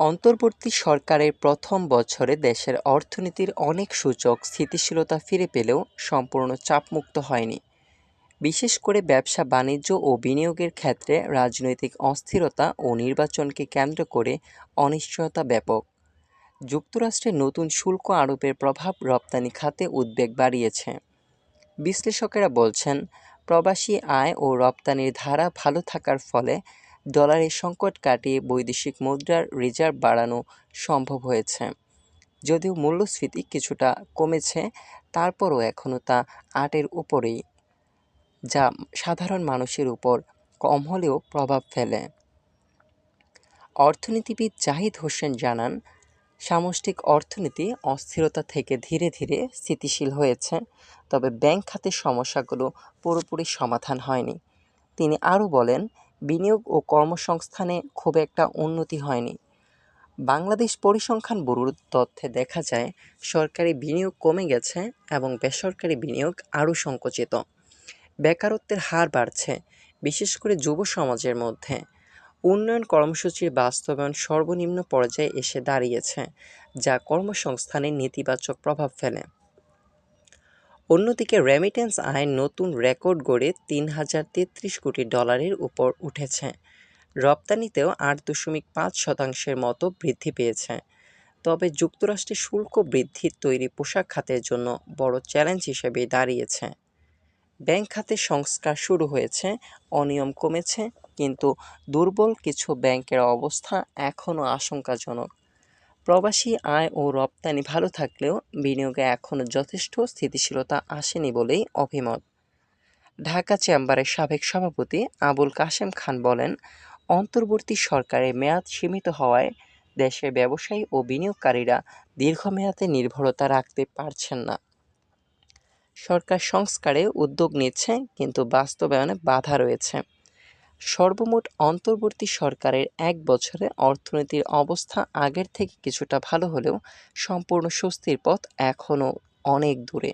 অন্তর্বর্তী সরকারের প্রথম বছরে দেশের অর্থনীতির অনেক সূচক স্থিতিশীলতা ফিরে পেলেও সম্পূর্ণ চাপমুক্ত হয়নি। বিশেষ করে ব্যবসা বাণিজ্য ও বিনিয়োগের ক্ষেত্রে রাজনৈতিক অস্থিরতা ও নির্বাচনকে কেন্দ্র করে অনিশ্চয়তা ব্যাপক। যুক্তরাষ্ট্রের নতুন শুল্ক আরোপের প্রভাব রপ্তানি খাতে উদ্বেগ বাড়িয়েছে। বিশ্লেষকেরা বলছেন, প্রবাসী আয় ও রপ্তানির ধারা ভালো থাকার ফলে ডলারের সংকট কাটিয়ে বৈদেশিক মুদ্রার রিজার্ভ বাড়ানো সম্ভব হয়েছে। যদিও মূল্যস্ফীতি কিছুটা কমেছে, তারপরও এখনও তা আটের উপরেই, যা সাধারণ মানুষের উপর কম হলেও প্রভাব ফেলে। অর্থনীতিবিদ জাহিদ হোসেন জানান, সামষ্টিক অর্থনীতি অস্থিরতা থেকে ধীরে ধীরে স্থিতিশীল হয়েছে, তবে ব্যাংক খাতের সমস্যাগুলো পুরোপুরি সমাধান হয়নি। তিনি আরও বলেন বিনিয়োগ ও কর্মসংস্থানে খুব একটা উন্নতি হয়নি। বাংলাদেশ পরিসংখ্যান ব্যুরোর তথ্যে দেখা যায়, সরকারি বিনিয়োগ কমে গেছে এবং বেসরকারি বিনিয়োগ আরও সংকুচিত। বেকারত্বের হার বাড়ছে, বিশেষ করে যুব সমাজের মধ্যে। উন্নয়ন কর্মসূচির বাস্তবায়ন সর্বনিম্ন পর্যায়ে এসে দাঁড়িয়েছে, যা কর্মসংস্থানে নেতিবাচক প্রভাব ফেলে। অন্যদিকে রেমিটেন্স আয় নতুন রেকর্ড গড়ে তিন হাজার তেত্রিশ কোটি ডলারের উপর উঠেছে। রপ্তানিতেও আট দশমিক পাঁচ শতাংশের মতো বৃদ্ধি পেয়েছে। তবে যুক্তরাষ্ট্রে শুল্ক বৃদ্ধি তৈরি পোশাক খাতের জন্য বড় চ্যালেঞ্জ হিসেবে দাঁড়িয়েছে। ব্যাংক খাতে সংস্কার শুরু হয়েছে, অনিয়ম কমেছে, কিন্তু দুর্বল কিছু ব্যাংকের অবস্থা এখনও আশঙ্কাজনক। প্রবাসী আয় ও রপ্তানি ভালো থাকলেও বিনিয়োগে এখনও যথেষ্ট স্থিতিশীলতা আসেনি বলেই অভিমত। ঢাকা চেম্বারের সাবেক সভাপতি আবুল কাশেম খান বলেন, অন্তর্বর্তী সরকারের মেয়াদ সীমিত হওয়ায় দেশের ব্যবসায়ী ও বিনিয়োগকারীরা দীর্ঘমেয়াদে নির্ভরতা রাখতে পারছেন না। সরকার সংস্কারে উদ্যোগ নিচ্ছে, কিন্তু বাস্তবায়নে বাধা রয়েছে। সর্বমোট অন্তর্বর্তী সরকারের এক বছরে অর্থনীতির অবস্থা আগের থেকে কিছুটা ভালো হলেও সম্পূর্ণ স্বস্তির পথ এখনও অনেক দূরে।